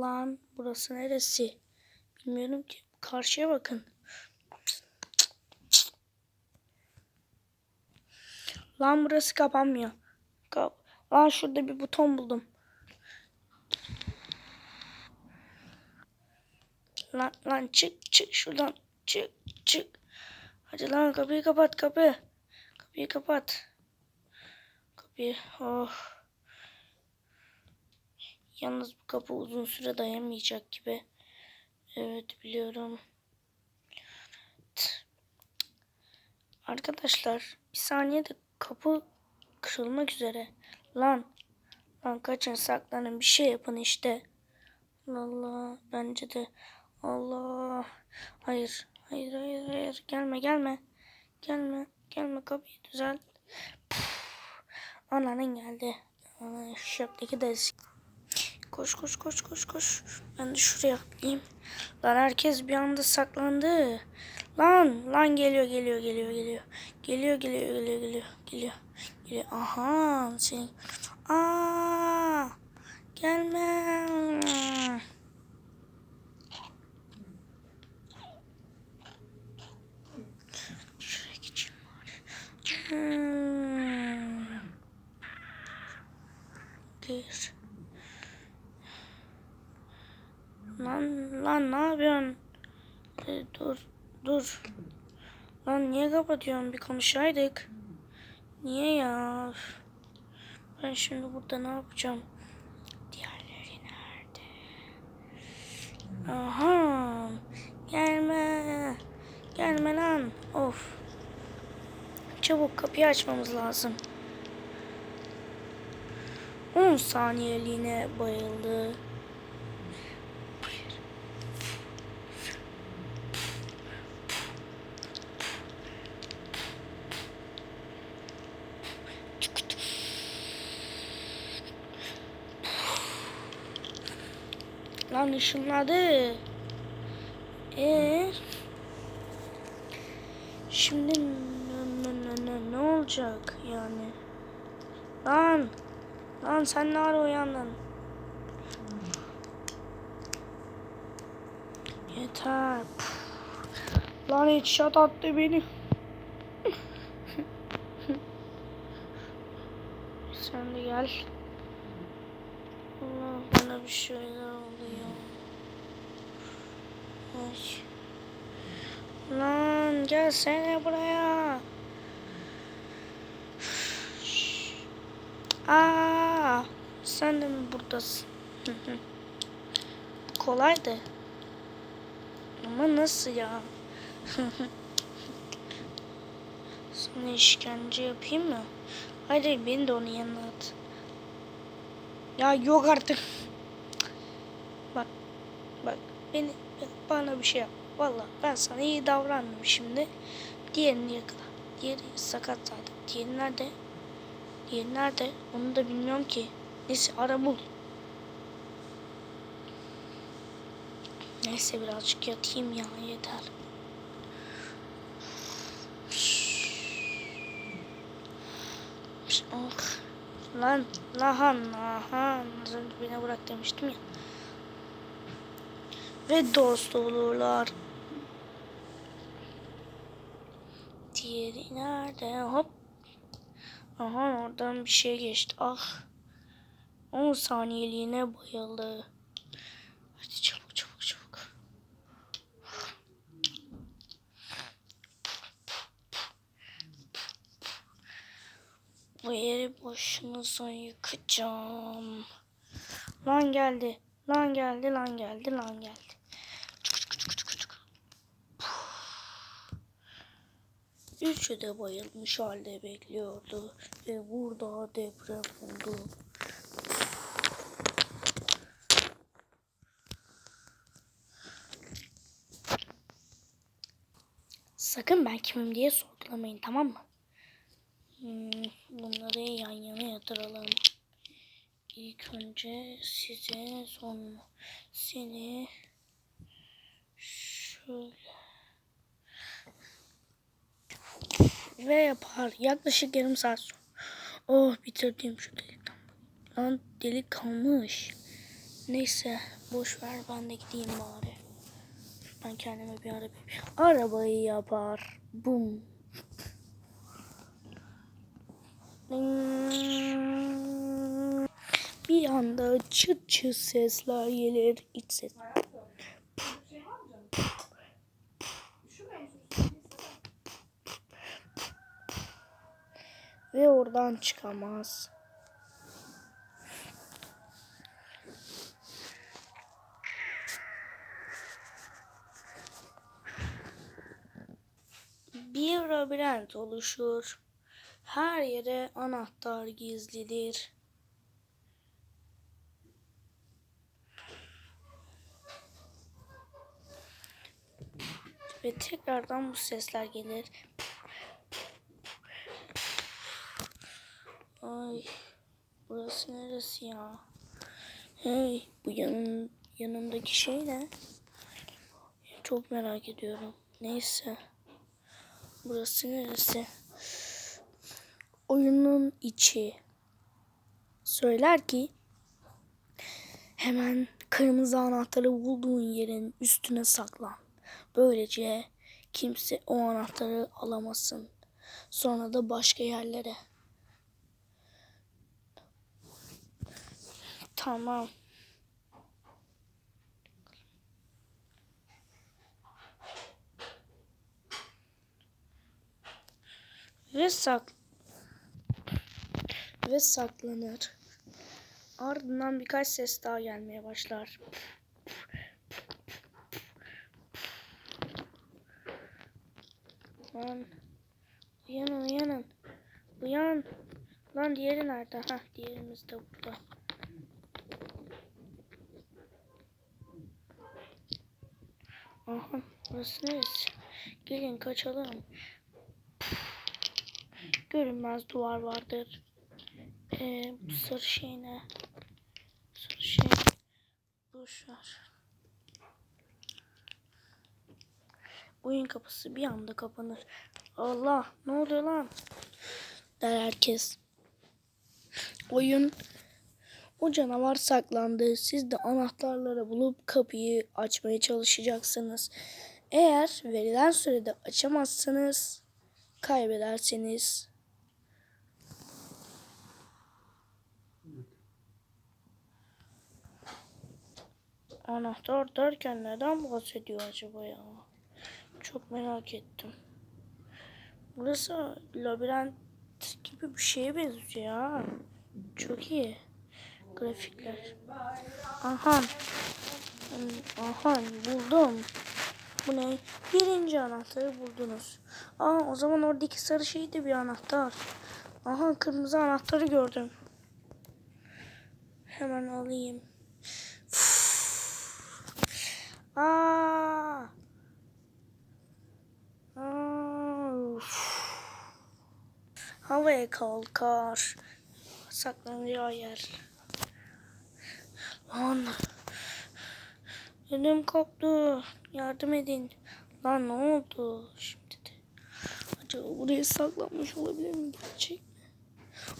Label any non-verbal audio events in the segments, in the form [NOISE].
Lan burası neresi? Bilmiyorum ki. Karşıya bakın. Lan burası kapanmıyor. Kap Lan şurada bir buton buldum. Lan, lan çık çık şuradan. Çık çık. Hadi lan kapıyı kapat kapı. Kapıyı kapat. Kapıyı. Oh. Yalnız bu kapı uzun süre dayanmayacak gibi. Evet biliyorum. Arkadaşlar bir saniyede kapı kırılmak üzere. Lan. Lan kaçın saklanın bir şey yapın işte. Allah bence de. Allah. Hayır. Hayır hayır hayır. Gelme gelme. Gelme. Gelme kapıyı düzelt. Puf. Ananın geldi. Şöpteki de Koş koş koş koş koş. Ben de şuraya atlayayım. Lan herkes bir anda saklandı. Lan lan geliyor geliyor geliyor geliyor. Geliyor geliyor geliyor geliyor. Geliyor. Geliyor. Aha şey. Aa! Gelme. Şuraya geçeyim bari. Hmm. Gir. Lan lan ne yapıyorsun? E, dur dur. Lan niye kapatıyorsun? Bir konuşaydık. Niye ya? Ben şimdi burada ne yapacağım? Diğerleri nerede? Aha. Gelme. Gelme lan. Of. Çabuk kapıyı açmamız lazım. 10 saniyeliğine bayıldı. Lan ışınladı. Ee? Şimdi ne, ne, ne, ne, ne olacak yani? Lan! Lan sen ne ara uyandın? Yeter. Puf. Lan headshot attı beni. [LAUGHS] sen de gel. Allah bana bir şeyler oluyor. Ay. Lan gelsene buraya. Aa, sen de mi buradasın? [LAUGHS] Kolaydı. Ama nasıl ya? [LAUGHS] Sana işkence yapayım mı? Hayır beni de onun yanına at. Ya yok artık. Bak. Bak. Beni bana bir şey yap. Valla ben sana iyi davrandım şimdi. Diğerini yakala. Diğeri sakat zaten. Diğeri nerede? Diğeri nerede? Onu da bilmiyorum ki. Neyse ara bul. Neyse birazcık yatayım ya yeter. Oh. Lan. Az önce beni bırak demiştim ya. Ve dost olurlar. Diğeri nerede? Hop. Aha oradan bir şey geçti. Ah. 10 saniyeliğine bayıldı. Hadi çabuk. Bu yeri boşunuza yıkacağım. Lan geldi. Lan geldi, lan geldi, lan geldi. Üçü de bayılmış halde bekliyordu ve burada deprem oldu. Sakın ben kimim diye sorgulamayın tamam mı? Hmm, bunları yan yana yatıralım. İlk önce size sonra seni şöyle ve yapar. Yaklaşık yarım saat sonra. Oh bitirdim şu delikten. Lan delik kalmış. Neyse Boş ver ben de gideyim bari. Ben kendime bir araba arabayı yapar. Bum. Bir anda çıt çıt sesler gelir. İç ses. Ve oradan çıkamaz. Bir labirent oluşur. Her yere anahtar gizlidir. Ve tekrardan bu sesler gelir. Ay, burası neresi ya? Hey, bu yanın, yanımdaki şey ne? Çok merak ediyorum. Neyse. Burası neresi? Oyunun içi. Söyler ki hemen kırmızı anahtarı bulduğun yerin üstüne saklan. Böylece kimse o anahtarı alamasın. Sonra da başka yerlere. Tamam. Ve sak ve saklanır. Ardından birkaç ses daha gelmeye başlar. Lan uyanın uyanın. Uyan. Lan diğeri nerede? Hah diğerimiz de burada. Aha burası neresi? Gelin kaçalım. Görünmez duvar vardır. Ee, bu sarı şey ne? Sarı şey. Boş ver. Oyun kapısı bir anda kapanır. Allah ne oluyor lan? Der herkes. Oyun o canavar saklandı. Siz de anahtarları bulup kapıyı açmaya çalışacaksınız. Eğer verilen sürede açamazsanız kaybederseniz Anahtar derken neden bahsediyor acaba ya? Çok merak ettim. Burası labirent gibi bir şeye benziyor ya. Çok iyi. Grafikler. Aha. Aha buldum. Bu ne? Birinci anahtarı buldunuz. Aa o zaman oradaki sarı şey de bir anahtar. Aha kırmızı anahtarı gördüm. Hemen alayım. Aa. Aa. Havaya kalkar. Saklanacağı yer. Lan. Elim koptu. Yardım edin. Lan ne oldu şimdi de? Acaba buraya saklanmış olabilir mi? Gerçek mi?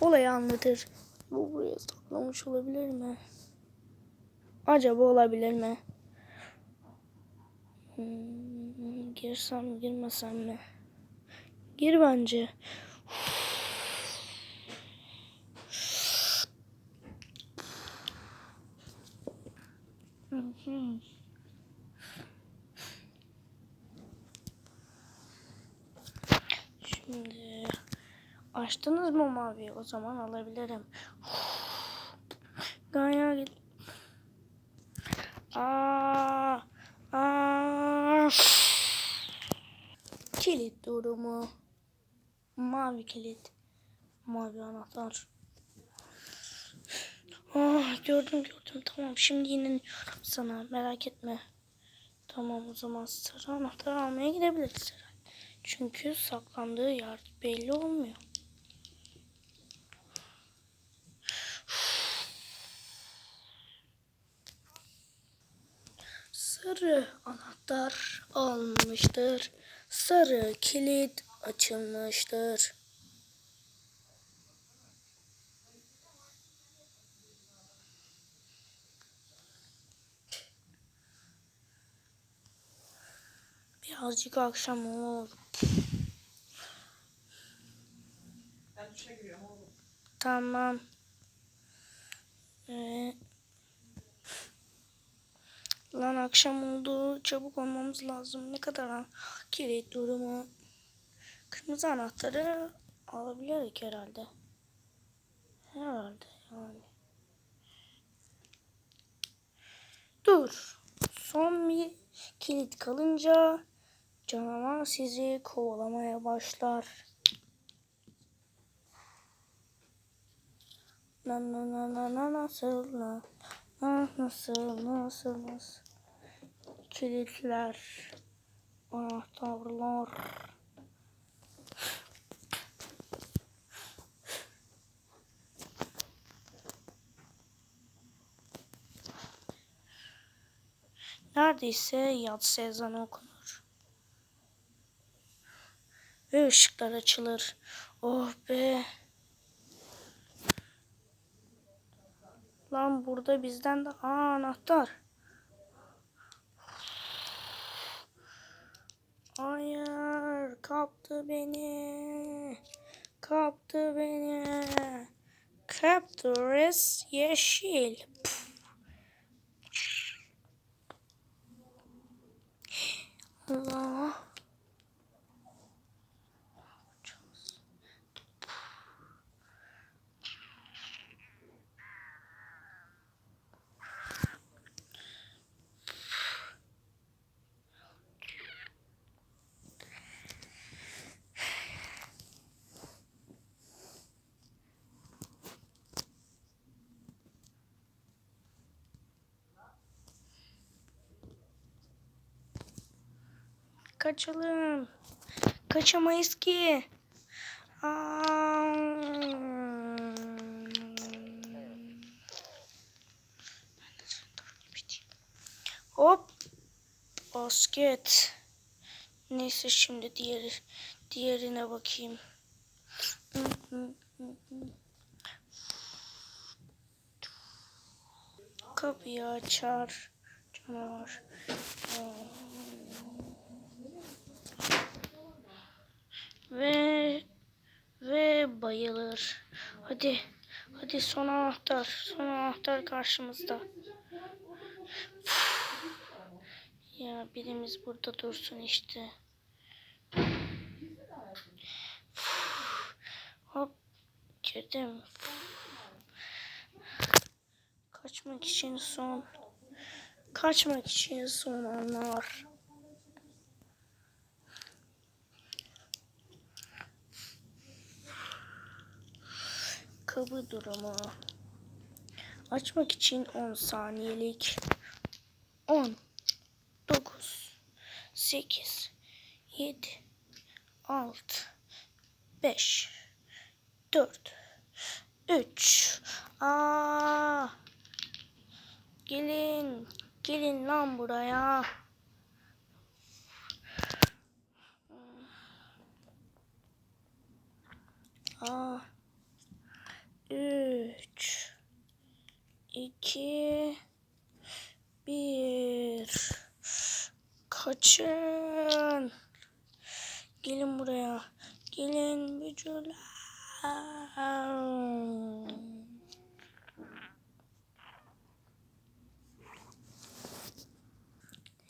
Olayı anlatır. Bu buraya saklanmış olabilir mi? Acaba olabilir mi? Hmm, girsem girmesem mi? Gir bence. Şimdi açtınız mı mavi? O zaman alabilirim. Gaya git. Aa. Kilit durumu. Mavi kilit. Mavi anahtar. Ah, gördüm gördüm tamam şimdi inanıyorum sana merak etme. Tamam o zaman sarı anahtarı almaya gidebiliriz herhalde. Çünkü saklandığı yer belli olmuyor. Sarı anahtar almıştır. Sarı kilit açılmıştır. Birazcık akşam olur. Tamam. Ee, lan akşam oldu. Çabuk olmamız lazım. Ne kadar kilit durumu. Kırmızı anahtarı alabilirdik herhalde. Herhalde yani. Dur. Son bir kilit kalınca canavar sizi kovalamaya başlar. Na na na na na nasıl na na nasıl nasıl nasıl kilitler anahtarlar Neredeyse yatsı ezanı okunur. Ve ışıklar açılır. Oh be. Lan burada bizden de Aa, anahtar. Hayır, kaptı beni. Kaptı beni. Captures yeşil. Pf. Allah. Kaçalım. Kaçamayız ki. Aa. Hop. Basket. Neyse şimdi diğeri diğerine bakayım. Kapıyı açar. Canavar. Ve ve bayılır. Hadi. Hadi son anahtar. Son anahtar karşımızda. Ya birimiz burada dursun işte. Hop girdim. Kaçmak için son. Kaçmak için son anlar. Kabı durumu. Açmak için 10 saniyelik. 10 9 8 7 6 5 4 3 Aa! Gelin, gelin lan buraya. Aa. Üç, iki, bir. Kaçın. Gelin buraya. Gelin bücüler.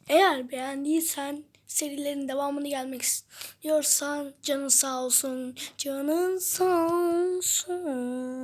Eğer beğendiysen serilerin devamını gelmek istiyorsan canın sağ olsun. Canın sağ olsun.